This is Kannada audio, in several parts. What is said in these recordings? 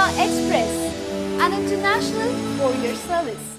India.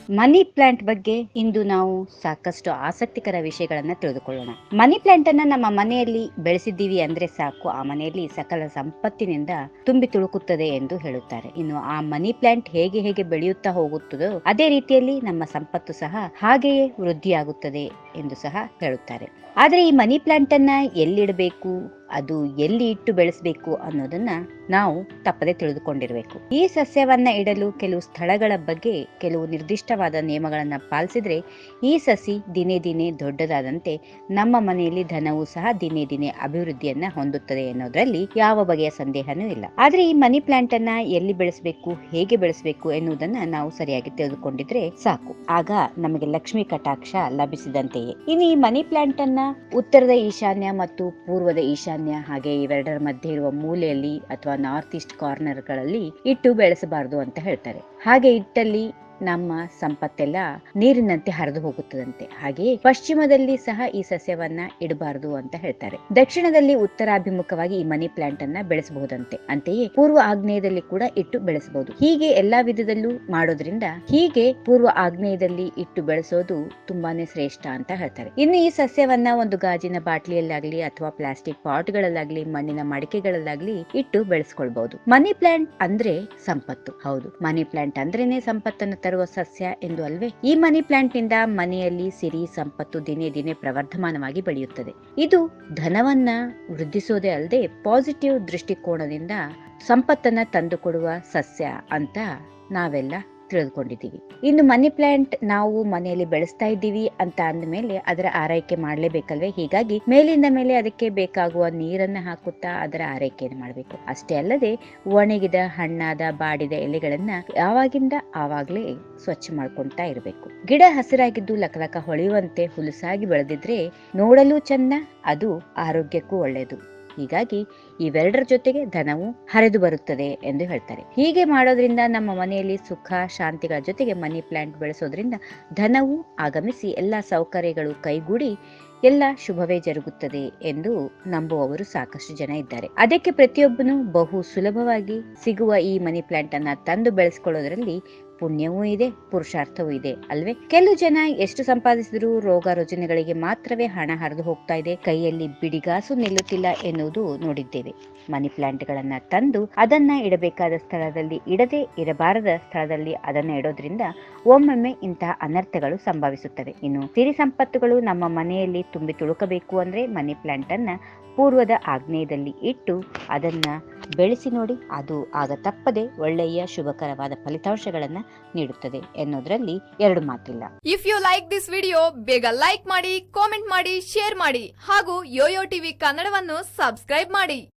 ಮನಿ ಪ್ಲಾಂಟ್ ಬಗ್ಗೆ ಇಂದು ನಾವು ಸಾಕಷ್ಟು ಆಸಕ್ತಿಕರ ವಿಷಯಗಳನ್ನ ತಿಳಿದುಕೊಳ್ಳೋಣ. ಮನಿ ಪ್ಲಾಂಟ್ ಅನ್ನ ನಮ್ಮ ಮನೆಯಲ್ಲಿ ಬೆಳೆಸಿದ್ದೀವಿ ಅಂದ್ರೆ ಸಾಕು. ಆ ಮನೆಯಲ್ಲಿ ಸಕಲ ಸಂಪತ್ತಿನಿಂದ ತುಂಬಿ ತುಳುಕುತ್ತದೆ ಎಂದು ಹೇಳುತ್ತಾರೆ. ಇನ್ನು ಆ ಮನಿ ಪ್ಲಾಂಟ್ ಹೇಗೆ ಹೇಗೆ ಬೆಳೆಯುತ್ತಾ ಹೋಗುತ್ತದೋ ಅದೇ ರೀತಿಯಲ್ಲಿ ನಮ್ಮ ಸಂಪತ್ತು ಸಹ ಹಾಗೆಯೇ ವೃದ್ಧಿಯಾಗುತ್ತದೆ ಎಂದು ಸಹ ಹೇಳುತ್ತಾರೆ. ಆದರೆ ಈ ಮನಿ ಪ್ಲಾಂಟ್ ಅನ್ನ ಎಲ್ಲಿಡಬೇಕು? ಅದು ಎಲ್ಲಿ ಇಟ್ಟು ಬೆಳೆಸಬೇಕು ಅನ್ನೋದನ್ನ ನಾವು ತಪ್ಪದೆ ತಿಳಿದುಕೊಂಡಿರಬೇಕು. ಈ ಸಸ್ಯವನ್ನ ಇಡಲು ಕೆಲವು ಸ್ಥಳಗಳ ಬಗ್ಗೆ ಕೆಲವು ನಿರ್ದಿಷ್ಟವಾದ ನಿಯಮಗಳನ್ನು ಪಾಲಿಸಿದ್ರೆ ಈ ಸಸಿ ದಿನೇ ದಿನೇ ದೊಡ್ಡದಾದಂತೆ ನಮ್ಮ ಮನೆಯಲ್ಲಿ ಧನವು ಸಹ ದಿನೇ ದಿನೇ ಅಭಿವೃದ್ಧಿಯನ್ನ ಹೊಂದುತ್ತದೆ ಎನ್ನುವುದರಲ್ಲಿ ಯಾವ ಬಗೆಯ ಸಂದೇಹನೂ ಇಲ್ಲ. ಆದ್ರೆ ಈ ಮನಿ ಪ್ಲಾಂಟ್ ಅನ್ನ ಎಲ್ಲಿ ಬೆಳೆಸಬೇಕು, ಹೇಗೆ ಬೆಳೆಸಬೇಕು ಎನ್ನುವುದನ್ನ ನಾವು ಸರಿಯಾಗಿ ತಿಳಿದುಕೊಂಡಿದ್ರೆ ಸಾಕು. ಆಗ ನಮಗೆ ಲಕ್ಷ್ಮಿ ಕಟಾಕ್ಷ ಲಭಿಸಿದಂತೆಯೇ. ಇನ್ನು ಈ ಮನಿ ಪ್ಲಾಂಟ್ ಅನ್ನ ಉತ್ತರದ ಈಶಾನ್ಯ ಮತ್ತು ಪೂರ್ವದ ಈಶಾನ್ಯ ಹಾಗೆ ಇವೆರಡರ ಮಧ್ಯೆ ಇರುವ ಮೂಲೆಯಲ್ಲಿ ಅಥವಾ ನಾರ್ತ್ ಈಸ್ಟ್ ಕಾರ್ನರ್ಗಳಲ್ಲಿ ಇಟ್ಟು ಬೆಳೆಸಬಾರದು ಅಂತ ಹೇಳ್ತಾರೆ. ಹಾಗೆ ಇಟ್ಟಲ್ಲಿ ನಮ್ಮ ಸಂಪತ್ತೆಲ್ಲ ನೀರಿನಂತೆ ಹರಿದು ಹೋಗುತ್ತದಂತೆ. ಹಾಗೆ ಪಶ್ಚಿಮದಲ್ಲಿ ಸಹ ಈ ಸಸ್ಯವನ್ನ ಇಡಬಾರದು ಅಂತ ಹೇಳ್ತಾರೆ. ದಕ್ಷಿಣದಲ್ಲಿ ಉತ್ತರಾಭಿಮುಖವಾಗಿ ಈ ಮನಿ ಪ್ಲಾಂಟ್ ಅನ್ನ ಬೆಳೆಸಬಹುದಂತೆ. ಅಂತೆಯೇ ಪೂರ್ವ ಆಗ್ನೇಯದಲ್ಲಿ ಕೂಡ ಇಟ್ಟು ಬೆಳೆಸಬಹುದು. ಹೀಗೆ ಎಲ್ಲಾ ವಿಧದಲ್ಲೂ ಮಾಡೋದ್ರಿಂದ ಹೀಗೆ ಪೂರ್ವ ಆಗ್ನೇಯದಲ್ಲಿ ಇಟ್ಟು ಬೆಳೆಸೋದು ತುಂಬಾನೇ ಶ್ರೇಷ್ಠ ಅಂತ ಹೇಳ್ತಾರೆ. ಇನ್ನು ಈ ಸಸ್ಯವನ್ನ ಒಂದು ಗಾಜಿನ ಬಾಟ್ಲಿಯಲ್ಲಾಗ್ಲಿ ಅಥವಾ ಪ್ಲಾಸ್ಟಿಕ್ ಪಾಟ್ಗಳಲ್ಲಾಗ್ಲಿ, ಮಣ್ಣಿನ ಮಡಿಕೆಗಳಲ್ಲಾಗ್ಲಿ ಇಟ್ಟು ಬೆಳೆಸ್ಕೊಳ್ಬಹುದು. ಮನಿ ಪ್ಲಾಂಟ್ ಅಂದ್ರೆ ಸಂಪತ್ತು. ಹೌದು. ಮನಿ ಪ್ಲಾಂಟ್ ಅಂದ್ರೇನೆ ಸಂಪತ್ತನ್ನು ತರುವ ಸಸ್ಯ ಎಂದು ಅಲ್ವೇ? ಈ ಮನಿ ಪ್ಲಾಂಟ್ನಿಂದ ಮನೆಯಲ್ಲಿ ಸಿರಿ, ಸಂಪತ್ತು ದಿನೇ ದಿನೇ ಪ್ರವರ್ಧಮಾನವಾಗಿ ಬೆಳೆಯುತ್ತದೆ. ಇದು ಧನವನ್ನ ವೃದ್ಧಿಸೋದೇ ಅಲ್ಲದೆ ಪಾಸಿಟಿವ್ ದೃಷ್ಟಿಕೋನದಿಂದ ಸಂಪತ್ತನ್ನ ತಂದುಕೊಡುವ ಸಸ್ಯ ಅಂತ ನಾವೆಲ್ಲ ತಿಳಿದುಕೊಂಡಿದ್ದೀವಿ. ಇನ್ನು ಮನಿ ಪ್ಲಾಂಟ್ ನಾವು ಮನೆಯಲ್ಲಿ ಬೆಳೆಸ್ತಾ ಇದ್ದೀವಿ ಅಂತ ಅಂದಮೇಲೆ ಅದರ ಆರೈಕೆ ಮಾಡಲೇಬೇಕಲ್ವೇ? ಹೀಗಾಗಿ ಮೇಲಿಂದ ಮೇಲೆ ಅದಕ್ಕೆ ಬೇಕಾಗುವ ನೀರನ್ನ ಹಾಕುತ್ತಾ ಅದರ ಆರೈಕೆಯನ್ನು ಮಾಡಬೇಕು. ಅಷ್ಟೇ ಅಲ್ಲದೆ ಒಣಗಿದ ಹಣ್ಣಾದ ಬಾಡಿದ ಎಲೆಗಳನ್ನ ಯಾವಾಗಿಂದ ಆವಾಗಲೇ ಸ್ವಚ್ಛ ಮಾಡ್ಕೊಂತಾ ಇರಬೇಕು. ಗಿಡ ಹಸಿರಾಗಿದ್ದು ಲಕಲಕ ಹೊಳೆಯುವಂತೆ ಹುಲುಸಾಗಿ ಬೆಳೆದಿದ್ರೆ ನೋಡಲು ಚೆನ್ನ, ಅದು ಆರೋಗ್ಯಕ್ಕೂ ಒಳ್ಳೆಯದು. ಹೀಗಾಗಿ ಇವೆರಡರ ಜೊತೆಗೆ ಧನವು ಹರಿದು ಬರುತ್ತದೆ ಎಂದು ಹೇಳ್ತಾರೆ. ಹೀಗೆ ಮಾಡೋದ್ರಿಂದ ನಮ್ಮ ಮನೆಯಲ್ಲಿ ಸುಖ, ಶಾಂತಿಗಳ ಜೊತೆಗೆ ಮನಿ ಪ್ಲಾಂಟ್ ಬೆಳೆಸೋದ್ರಿಂದ ಧನವು ಆಗಮಿಸಿ ಎಲ್ಲ ಸೌಕರ್ಯಗಳು ಕೈಗೂಡಿ ಎಲ್ಲ ಶುಭವೇ ಜರುಗುತ್ತದೆ ಎಂದು ನಂಬುವವರು ಸಾಕಷ್ಟು ಜನ ಇದ್ದಾರೆ. ಅದಕ್ಕೆ ಪ್ರತಿಯೊಬ್ಬನು ಬಹು ಸುಲಭವಾಗಿ ಸಿಗುವ ಈ ಮನಿ ಪ್ಲಾಂಟ್ ಅನ್ನ ತಂದು ಬೆಳೆಸ್ಕೊಳ್ಳೋದ್ರಲ್ಲಿ ಪುಣ್ಯವೂ ಇದೆ, ಪುರುಷಾರ್ಥವೂ ಇದೆ ಅಲ್ವೇ? ಕೆಲವು ಜನ ಎಷ್ಟು ಸಂಪಾದಿಸಿದ್ರು ರೋಗ ರುಜಿನಗಳಿಗೆ ಮಾತ್ರವೇ ಹಣ ಹರಿದು ಹೋಗ್ತಾ ಇದೆ. ಕೈಯಲ್ಲಿ ಬಿಡಿಗಾಸು ನಿಲ್ಲುತ್ತಿಲ್ಲ ಎನ್ನುವುದು ನೋಡಿದ್ದೇವೆ. ಮನಿ ಪ್ಲಾಂಟ್ ಗಳನ್ನ ತಂದು ಅದನ್ನ ಇಡಬೇಕಾದ ಸ್ಥಳದಲ್ಲಿ ಇಡದೆ ಇರಬಾರದ ಸ್ಥಳದಲ್ಲಿ ಅದನ್ನ ಇಡೋದ್ರಿಂದ ಒಮ್ಮೊಮ್ಮೆ ಇಂತಹ ಅನರ್ಥಗಳು ಸಂಭವಿಸುತ್ತವೆ. ಇನ್ನು ಸಿರಿ ಸಂಪತ್ತುಗಳು ನಮ್ಮ ಮನೆಯಲ್ಲಿ ತುಂಬಿ ತುಳುಕಬೇಕು ಅಂದ್ರೆ ಮನಿ ಪ್ಲಾಂಟ್ ಅನ್ನ ಪೂರ್ವದ ಆಗ್ನೇಯದಲ್ಲಿ ಇಟ್ಟು ಅದನ್ನ ಬೆಳೆಸಿ ನೋಡಿ ಅದು ಆಗ ತಪ್ಪದೆ ಒಳ್ಳೆಯ ಶುಭಕರವಾದ ಫಲಿತಾಂಶಗಳನ್ನು ನೀಡುತ್ತದೆ ಎನ್ನುವುದರಲ್ಲಿ ಎರಡು ಮಾತಿಲ್ಲ. If you like this video ಬೇಗ ಲೈಕ್ ಮಾಡಿ ಕಾಮೆಂಟ್ ಮಾಡಿ ಶೇರ್ ಮಾಡಿ ಹಾಗೂ ಯೋಯೋ ಟಿವಿ ಕನ್ನಡವನ್ನು ಸಬ್ಸ್ಕ್ರೈಬ್ ಮಾಡಿ.